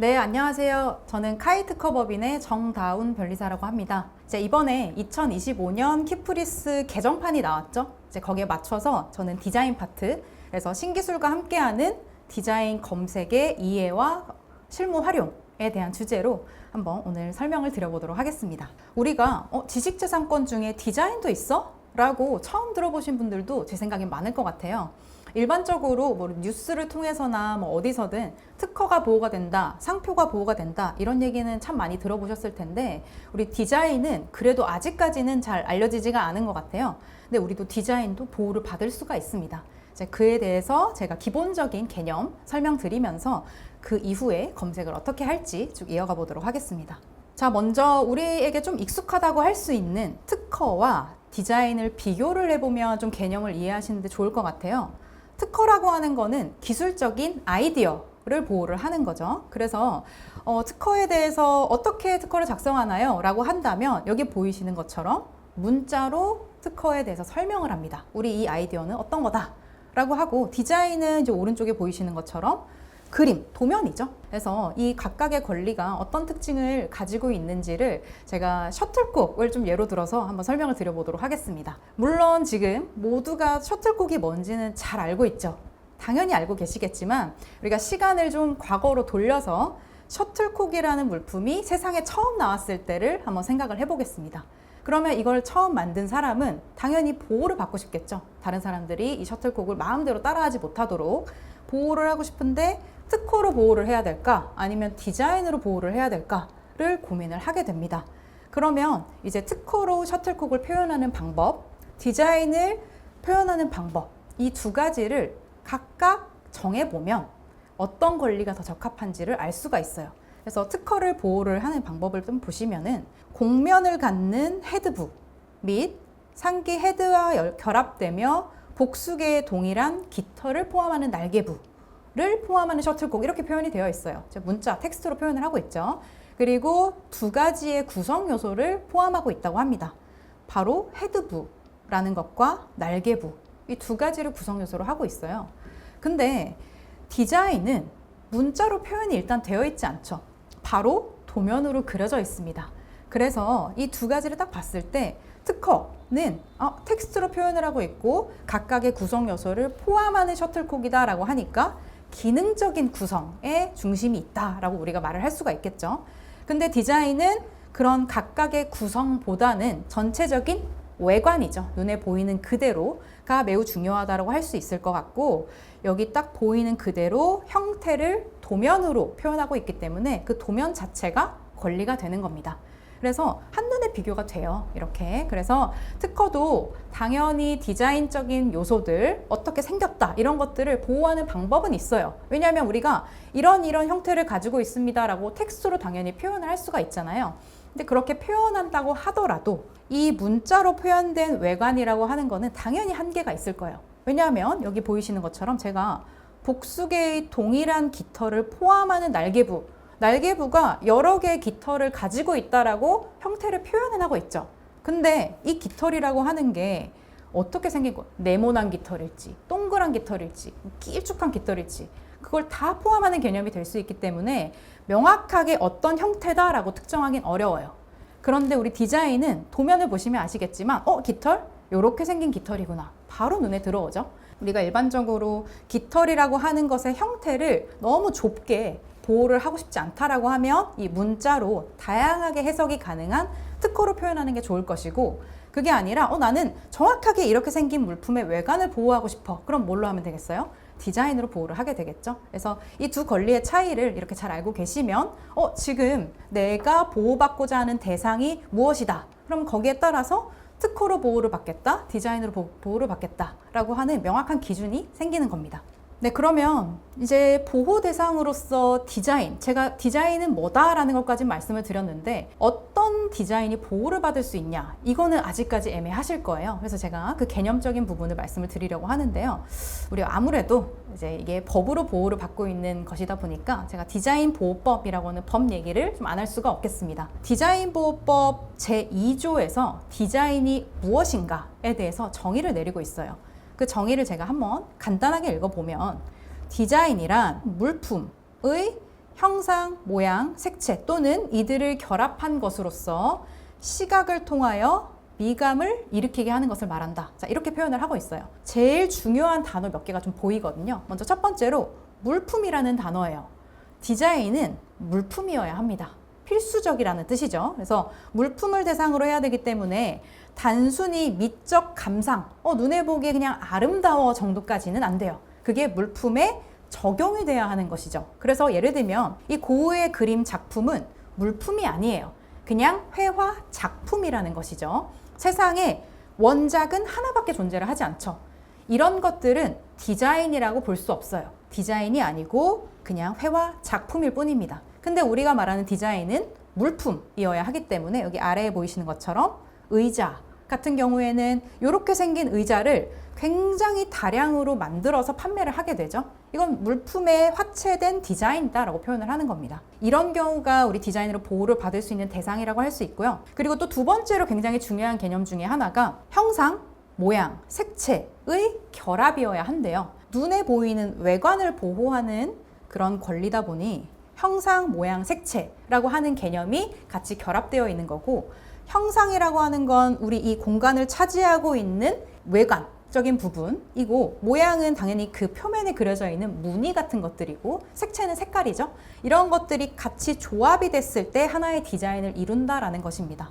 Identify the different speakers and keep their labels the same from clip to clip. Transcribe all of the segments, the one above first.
Speaker 1: 네, 안녕하세요. 저는 카이트 커버빈의 정다운 변리사라고 합니다. 이제 이번에 2025년 키프리스 개정판이 나왔죠. 이제 거기에 맞춰서 저는 디자인 파트, 그래서 신기술과 함께하는 디자인 검색의 이해와 실무 활용 에 대한 주제로 한번 오늘 설명을 드려보도록 하겠습니다. 우리가 어, 지식재산권 중에 디자인도 있어? 라고 처음 들어보신 분들도 제 생각엔 많을 것 같아요. 일반적으로 뭐 뉴스를 통해서나 뭐 어디서든 특허가 보호가 된다, 상표가 보호가 된다 이런 얘기는 참 많이 들어보셨을 텐데 우리 디자인은 그래도 아직까지는 잘 알려지지가 않은 것 같아요. 근데 우리도 디자인도 보호를 받을 수가 있습니다. 그에 대해서 제가 기본적인 개념 설명드리면서 그 이후에 검색을 어떻게 할지 쭉 이어가 보도록 하겠습니다. 자, 먼저 우리에게 좀 익숙하다고 할 수 있는 특허와 디자인을 비교를 해보면 좀 개념을 이해하시는데 좋을 것 같아요. 특허라고 하는 거는 기술적인 아이디어 를 보호를 하는 거죠. 그래서 어, 특허에 대해서 어떻게 특허를 작성하나요? 라고 한다면 여기 보이시는 것처럼 문자로 특허에 대해서 설명을 합니다. 우리 이 아이디어는 어떤 거다. 라고 하고 디자인은 이제 오른쪽에 보이시는 것처럼 그림, 도면이죠. 그래서 이 각각의 권리가 어떤 특징을 가지고 있는지를 제가 셔틀콕을 좀 예로 들어서 한번 설명을 드려보도록 하겠습니다. 물론 지금 모두가 셔틀콕이 뭔지는 잘 알고 있죠. 당연히 알고 계시겠지만 우리가 시간을 좀 과거로 돌려서 셔틀콕이라는 물품이 세상에 처음 나왔을 때를 한번 생각을 해보겠습니다. 그러면 이걸 처음 만든 사람은 당연히 보호를 받고 싶겠죠. 다른 사람들이 이 셔틀콕을 마음대로 따라하지 못하도록 보호를 하고 싶은데 특허로 보호를 해야 될까? 아니면 디자인으로 보호를 해야 될까?를 고민을 하게 됩니다. 그러면 이제 특허로 셔틀콕을 표현하는 방법, 디자인을 표현하는 방법, 이 두 가지를 각각 정해보면 어떤 권리가 더 적합한지를 알 수가 있어요. 그래서 특허를 보호를 하는 방법을 좀 보시면은 곡면을 갖는 헤드부 및 상기 헤드와 열- 결합되며 복수계의 동일한 깃털을 포함하는 날개부 를 포함하는 셔틀콕 이렇게 표현이 되어 있어요. 문자 텍스트로 표현을 하고 있죠. 그리고 두 가지의 구성 요소를 포함하고 있다고 합니다. 바로 헤드부라는 것과 날개부 이 두 가지를 구성 요소로 하고 있어요. 근데 디자인은 문자로 표현이 일단 되어 있지 않죠. 바로 도면으로 그려져 있습니다. 그래서 이 두 가지를 딱 봤을 때 특허는 어, 텍스트로 표현을 하고 있고 각각의 구성 요소를 포함하는 셔틀콕이다라고 하니까 기능적인 구성에 중심이 있다라고 우리가 말을 할 수가 있겠죠. 근데 디자인은 그런 각각의 구성보다는 전체적인 외관이죠. 눈에 보이는 그대로가 매우 중요하다고 할 수 있을 것 같고 여기 딱 보이는 그대로 형태를 도면으로 표현하고 있기 때문에 그 도면 자체가 권리가 되는 겁니다. 그래서 한눈에 비교가 돼요. 이렇게. 그래서 특허도 당연히 디자인적인 요소들, 어떻게 생겼다, 이런 것들을 보호하는 방법은 있어요. 왜냐하면 우리가 이런 이런 형태를 가지고 있습니다라고 텍스트로 당연히 표현을 할 수가 있잖아요. 근데 그렇게 표현한다고 하더라도 이 문자로 표현된 외관이라고 하는 거는 당연히 한계가 있을 거예요. 왜냐하면 여기 보이시는 것처럼 제가 복수계의 동일한 깃털을 포함하는 날개부, 날개부가 여러 개의 깃털을 가지고 있다라고 형태를 표현을 하고 있죠. 근데 이 깃털이라고 하는 게 어떻게 생긴 거? 네모난 깃털일지, 동그란 깃털일지, 길쭉한 깃털일지, 그걸 다 포함하는 개념이 될 수 있기 때문에 명확하게 어떤 형태다라고 특정하긴 어려워요. 그런데 우리 디자인은 도면을 보시면 아시겠지만, 어, 깃털? 요렇게 생긴 깃털이구나. 바로 눈에 들어오죠. 우리가 일반적으로 깃털이라고 하는 것의 형태를 너무 좁게 보호를 하고 싶지 않다라고 하면 이 문자로 다양하게 해석이 가능한 특허로 표현하는 게 좋을 것이고 그게 아니라 어 나는 정확하게 이렇게 생긴 물품의 외관을 보호하고 싶어. 그럼 뭘로 하면 되겠어요? 디자인으로 보호를 하게 되겠죠. 그래서 이 두 권리의 차이를 이렇게 잘 알고 계시면 어 지금 내가 보호받고자 하는 대상이 무엇이다. 그럼 거기에 따라서 특허로 보호를 받겠다, 디자인으로 보, 보호를 받겠다라고 하는 명확한 기준이 생기는 겁니다. 네, 그러면 이제 보호 대상으로서 디자인, 제가 디자인은 뭐다라는 것까지 말씀을 드렸는데 어떤 디자인이 보호를 받을 수 있냐? 이거는 아직까지 애매하실 거예요. 그래서 제가 그 개념적인 부분을 말씀을 드리려고 하는데요. 우리 아무래도 이제 이게 법으로 보호를 받고 있는 것이다 보니까 제가 디자인 보호법이라고 하는 법 얘기를 좀 안 할 수가 없겠습니다. 디자인 보호법 제2조에서 디자인이 무엇인가에 대해서 정의를 내리고 있어요. 그 정의를 제가 한번 간단하게 읽어보면 디자인이란 물품의 형상, 모양, 색채 또는 이들을 결합한 것으로서 시각을 통하여 미감을 일으키게 하는 것을 말한다. 자, 이렇게 표현을 하고 있어요. 제일 중요한 단어 몇 개가 좀 보이거든요. 먼저 첫 번째로 물품이라는 단어예요. 디자인은 물품이어야 합니다. 필수적이라는 뜻이죠. 그래서 물품을 대상으로 해야 되기 때문에 단순히 미적 감상, 어, 눈에 보기에 그냥 아름다워 정도까지는 안 돼요. 그게 물품에 적용이 돼야 하는 것이죠. 그래서 예를 들면 이 고흐의 그림 작품은 물품이 아니에요. 그냥 회화 작품이라는 것이죠. 세상에 원작은 하나밖에 존재를 하지 않죠. 이런 것들은 디자인이라고 볼 수 없어요. 디자인이 아니고 그냥 회화 작품일 뿐입니다. 근데 우리가 말하는 디자인은 물품이어야 하기 때문에 여기 아래에 보이시는 것처럼 의자 같은 경우에는 이렇게 생긴 의자를 굉장히 다량으로 만들어서 판매를 하게 되죠. 이건 물품에 화체된 디자인이다라고 표현을 하는 겁니다. 이런 경우가 우리 디자인으로 보호를 받을 수 있는 대상이라고 할 수 있고요. 그리고 또 두 번째로 굉장히 중요한 개념 중에 하나가 형상, 모양, 색채의 결합이어야 한대요. 눈에 보이는 외관을 보호하는 그런 권리다 보니 형상, 모양, 색채라고 하는 개념이 같이 결합되어 있는 거고 형상이라고 하는 건 우리 이 공간을 차지하고 있는 외관 적인 부분이고 모양은 당연히 그 표면에 그려져 있는 무늬 같은 것들이고 색채는 색깔이죠. 이런 것들이 같이 조합이 됐을 때 하나의 디자인을 이룬다라는 것입니다.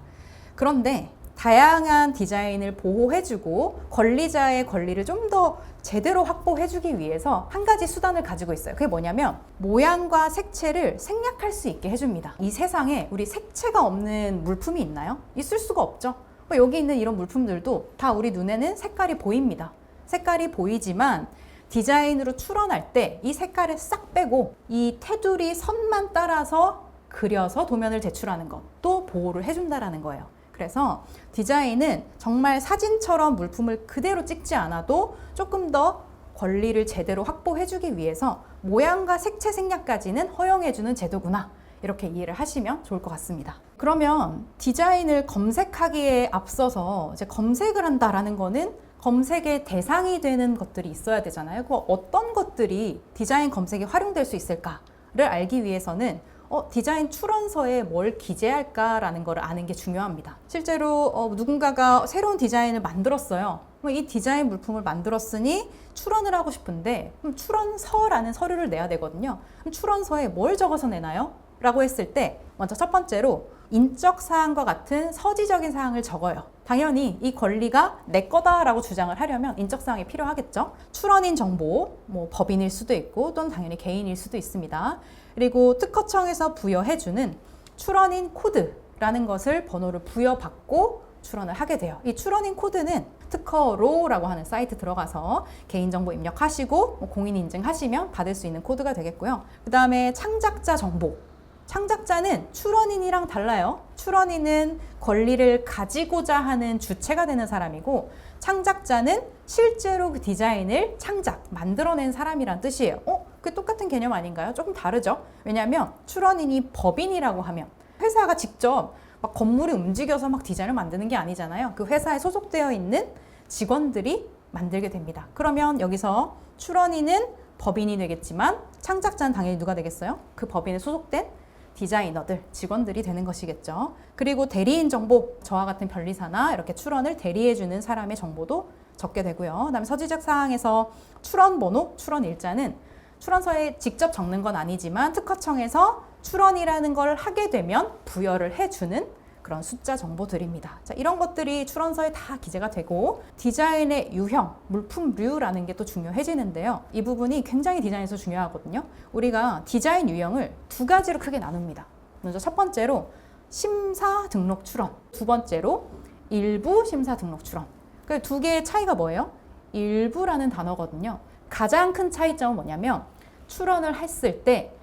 Speaker 1: 그런데 다양한 디자인을 보호해주고 권리자의 권리를 좀 더 제대로 확보해주기 위해서 한 가지 수단을 가지고 있어요. 그게 뭐냐면 모양과 색채를 생략할 수 있게 해줍니다. 이 세상에 우리 색채가 없는 물품이 있나요? 있을 수가 없죠. 뭐 여기 있는 이런 물품들도 다 우리 눈에는 색깔이 보입니다. 색깔이 보이지만 디자인으로 출원할 때 이 색깔을 싹 빼고 이 테두리 선만 따라서 그려서 도면을 제출하는 것도 보호를 해준다라는 거예요. 그래서 디자인은 정말 사진처럼 물품을 그대로 찍지 않아도 조금 더 권리를 제대로 확보해주기 위해서 모양과 색채 생략까지는 허용해주는 제도구나. 이렇게 이해를 하시면 좋을 것 같습니다. 그러면 디자인을 검색하기에 앞서서 이제 검색을 한다라는 거는 검색의 대상이 되는 것들이 있어야 되잖아요. 그 어떤 것들이 디자인 검색에 활용될 수 있을까를 알기 위해서는 어, 디자인 출원서에 뭘 기재할까라는 걸 아는 게 중요합니다. 실제로 어, 누군가가 새로운 디자인을 만들었어요. 이 디자인 물품을 만들었으니 출원을 하고 싶은데 그럼 출원서라는 서류를 내야 되거든요. 그럼 출원서에 뭘 적어서 내나요? 라고 했을 때 먼저 첫 번째로 인적 사항과 같은 서지적인 사항을 적어요. 당연히 이 권리가 내 거다라고 주장을 하려면 인적 사항이 필요하겠죠. 출원인 정보, 뭐 법인일 수도 있고 또는 당연히 개인일 수도 있습니다. 그리고 특허청에서 부여해주는 출원인 코드라는 것을 번호를 부여받고 출원을 하게 돼요. 이 출원인 코드는 특허로라고 하는 사이트 들어가서 개인정보 입력하시고 뭐 공인 인증 하시면 받을 수 있는 코드가 되겠고요. 그 다음에 창작자 정보. 창작자는 출원인이랑 달라요. 출원인은 권리를 가지고자 하는 주체가 되는 사람이고 창작자는 실제로 그 디자인을 창작, 만들어낸 사람이란 뜻이에요. 어? 그 똑같은 개념 아닌가요? 조금 다르죠? 왜냐하면 출원인이 법인이라고 하면 회사가 직접 막 건물이 움직여서 막 디자인을 만드는 게 아니잖아요. 그 회사에 소속되어 있는 직원들이 만들게 됩니다. 그러면 여기서 출원인은 법인이 되겠지만 창작자는 당연히 누가 되겠어요? 그 법인에 소속된 디자이너들, 직원들이 되는 것이겠죠. 그리고 대리인 정보, 저와 같은 변리사나 이렇게 출원을 대리해주는 사람의 정보도 적게 되고요. 그다음에 서지적 사항에서 출원 번호, 출원 일자는 출원서에 직접 적는 건 아니지만 특허청에서 출원이라는 걸 하게 되면 부여를 해주는 그런 숫자 정보들입니다. 자, 이런 것들이 출원서에 다 기재가 되고 디자인의 유형, 물품류라는 게 또 중요해지는데요. 이 부분이 굉장히 디자인에서 중요하거든요. 우리가 디자인 유형을 두 가지로 크게 나눕니다. 먼저 첫 번째로 심사 등록 출원, 두 번째로 일부 심사 등록 출원. 그 두 개의 차이가 뭐예요? 일부라는 단어거든요. 가장 큰 차이점은 뭐냐면 출원을 했을 때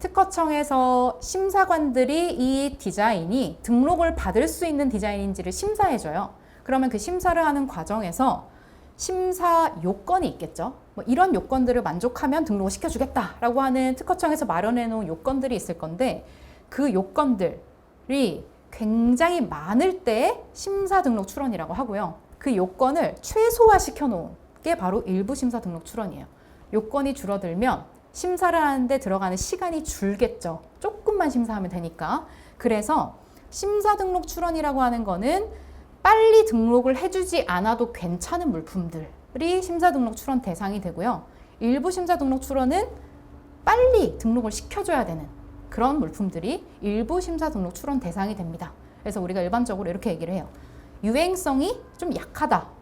Speaker 1: 특허청에서 심사관들이 이 디자인이 등록을 받을 수 있는 디자인인지를 심사해줘요. 그러면 그 심사를 하는 과정에서 심사 요건이 있겠죠. 뭐 이런 요건들을 만족하면 등록을 시켜주겠다라고 하는 특허청에서 마련해 놓은 요건들이 있을 건데 그 요건들이 굉장히 많을 때 심사 등록 출원이라고 하고요. 그 요건을 최소화 시켜 놓은 게 바로 일부 심사 등록 출원이에요. 요건이 줄어들면 심사를 하는데 들어가는 시간이 줄겠죠. 조금만 심사하면 되니까. 그래서 심사 등록 출원이라고 하는 거는 빨리 등록을 해주지 않아도 괜찮은 물품들이 심사 등록 출원 대상이 되고요. 일부 심사 등록 출원은 빨리 등록을 시켜줘야 되는 그런 물품들이 일부 심사 등록 출원 대상이 됩니다. 그래서 우리가 일반적으로 이렇게 얘기를 해요. 유행성이 좀 약하다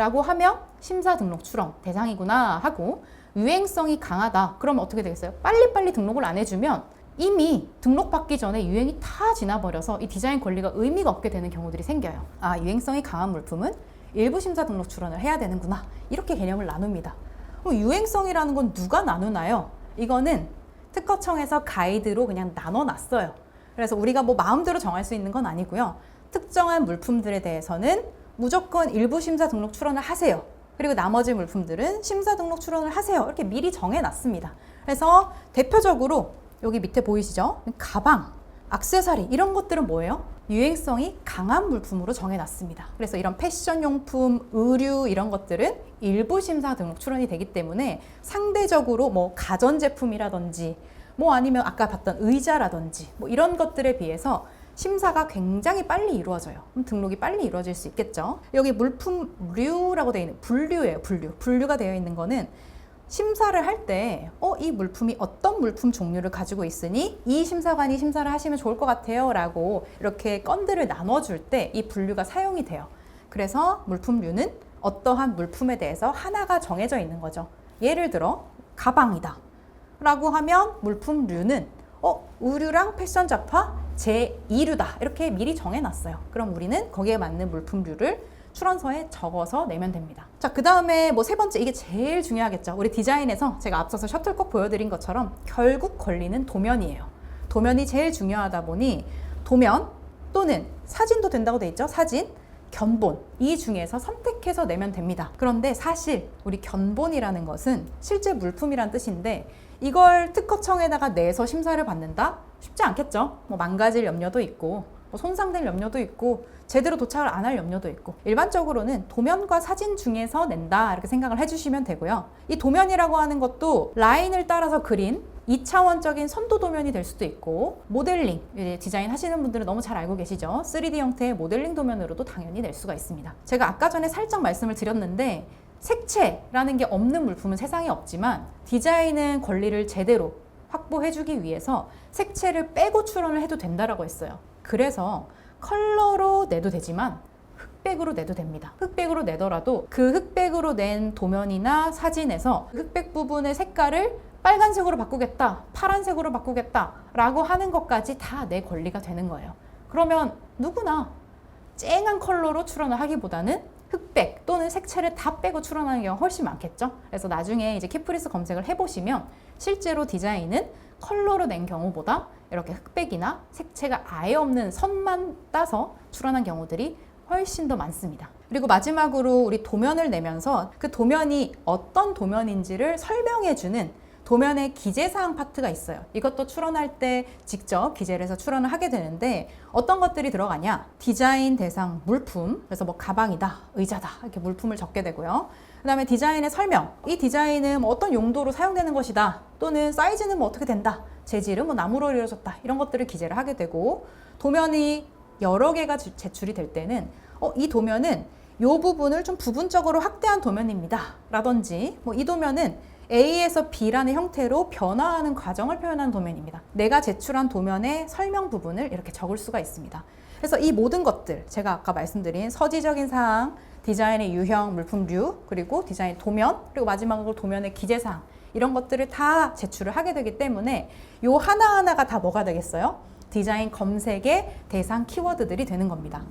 Speaker 1: 라고 하면 심사 등록 출원 대상이구나 하고 유행성이 강하다. 그러면 어떻게 되겠어요? 빨리빨리 등록을 안 해주면 이미 등록받기 전에 유행이 다 지나버려서 이 디자인 권리가 의미가 없게 되는 경우들이 생겨요. 아, 유행성이 강한 물품은 일부 심사 등록 출원을 해야 되는구나. 이렇게 개념을 나눕니다. 그럼 유행성이라는 건 누가 나누나요? 이거는 특허청에서 가이드로 그냥 나눠놨어요. 그래서 우리가 뭐 마음대로 정할 수 있는 건 아니고요. 특정한 물품들에 대해서는 무조건 일부 심사 등록 출원을 하세요. 그리고 나머지 물품들은 심사 등록 출원을 하세요. 이렇게 미리 정해놨습니다. 그래서 대표적으로 여기 밑에 보이시죠? 가방, 악세사리 이런 것들은 뭐예요? 유행성이 강한 물품으로 정해놨습니다. 그래서 이런 패션용품, 의류 이런 것들은 일부 심사 등록 출원이 되기 때문에 상대적으로 뭐 가전제품이라든지 뭐 아니면 아까 봤던 의자라든지 뭐 이런 것들에 비해서 심사가 굉장히 빨리 이루어져요. 그럼 등록이 빨리 이루어질 수 있겠죠. 여기 물품류라고 되어 있는 분류예요. 분류. 분류가 되어 있는 거는 심사를 할 때, 어, 이 물품이 어떤 물품 종류를 가지고 있으니 이 심사관이 심사를 하시면 좋을 것 같아요. 라고 이렇게 건들을 나눠줄 때 이 분류가 사용이 돼요. 그래서 물품류는 어떠한 물품에 대해서 하나가 정해져 있는 거죠. 예를 들어, 가방이다. 라고 하면 물품류는 어, 의류랑 패션 잡화 제2류다. 이렇게 미리 정해놨어요. 그럼 우리는 거기에 맞는 물품류를 출원서에 적어서 내면 됩니다. 자, 그 다음에 뭐 세 번째, 이게 제일 중요하겠죠. 우리 디자인에서 제가 앞서서 셔틀콕 보여드린 것처럼 결국 권리는 도면이에요. 도면이 제일 중요하다 보니 도면 또는 사진도 된다고 돼 있죠. 사진, 견본 이 중에서 선택해서 내면 됩니다. 그런데 사실 우리 견본이라는 것은 실제 물품이란 뜻인데 이걸 특허청에다가 내서 심사를 받는다? 쉽지 않겠죠. 뭐 망가질 염려도 있고 뭐 손상될 염려도 있고 제대로 도착을 안 할 염려도 있고 일반적으로는 도면과 사진 중에서 낸다 이렇게 생각을 해주시면 되고요. 이 도면이라고 하는 것도 라인을 따라서 그린 2차원적인 선도 도면이 될 수도 있고 모델링 이제 디자인 하시는 분들은 너무 잘 알고 계시죠 3D 형태의 모델링 도면으로도 당연히 낼 수가 있습니다 제가 아까 전에 살짝 말씀을 드렸는데 색채라는 게 없는 물품은 세상에 없지만 디자인은 권리를 제대로 확보해주기 위해서 색채를 빼고 출원을 해도 된다라고 했어요 그래서 컬러로 내도 되지만 흑백으로 내도 됩니다. 흑백으로 내더라도 그 흑백으로 낸 도면이나 사진에서 흑백 부분의 색깔을 빨간색으로 바꾸겠다, 파란색으로 바꾸겠다 라고 하는 것까지 다 내 권리가 되는 거예요. 그러면 누구나 쨍한 컬러로 출원을 하기보다는 흑백 또는 색채를 다 빼고 출원하는 경우가 훨씬 많겠죠. 그래서 나중에 이제 키프리스 검색을 해보시면 실제로 디자인은 컬러로 낸 경우보다 이렇게 흑백이나 색채가 아예 없는 선만 따서 출원한 경우들이 훨씬 더 많습니다. 그리고 마지막으로 우리 도면을 내면서 그 도면이 어떤 도면인지를 설명해주는 도면의 기재사항 파트가 있어요. 이것도 출원할 때 직접 기재를 해서 출원을 하게 되는데 어떤 것들이 들어가냐? 디자인 대상 물품. 그래서 뭐 가방이다, 의자다 이렇게 물품을 적게 되고요. 그 다음에 디자인의 설명. 이 디자인은 뭐 어떤 용도로 사용되는 것이다. 또는 사이즈는 뭐 어떻게 된다. 재질은 뭐 나무로 이루어졌다. 이런 것들을 기재를 하게 되고 도면이 여러 개가 주- 제출이 될 때는 어, 이 도면은 이 부분을 좀 부분적으로 확대한 도면입니다. 라든지 뭐 이 도면은 A에서 B라는 형태로 변화하는 과정을 표현한 도면입니다. 내가 제출한 도면의 설명 부분을 이렇게 적을 수가 있습니다. 그래서 이 모든 것들 제가 아까 말씀드린 서지적인 사항, 디자인의 유형, 물품류, 그리고 디자인 도면, 그리고 마지막으로 도면의 기재사항 이런 것들을 다 제출을 하게 되기 때문에 요 하나하나가 다 뭐가 되겠어요? 디자인 검색의 대상 키워드들이 되는 겁니다.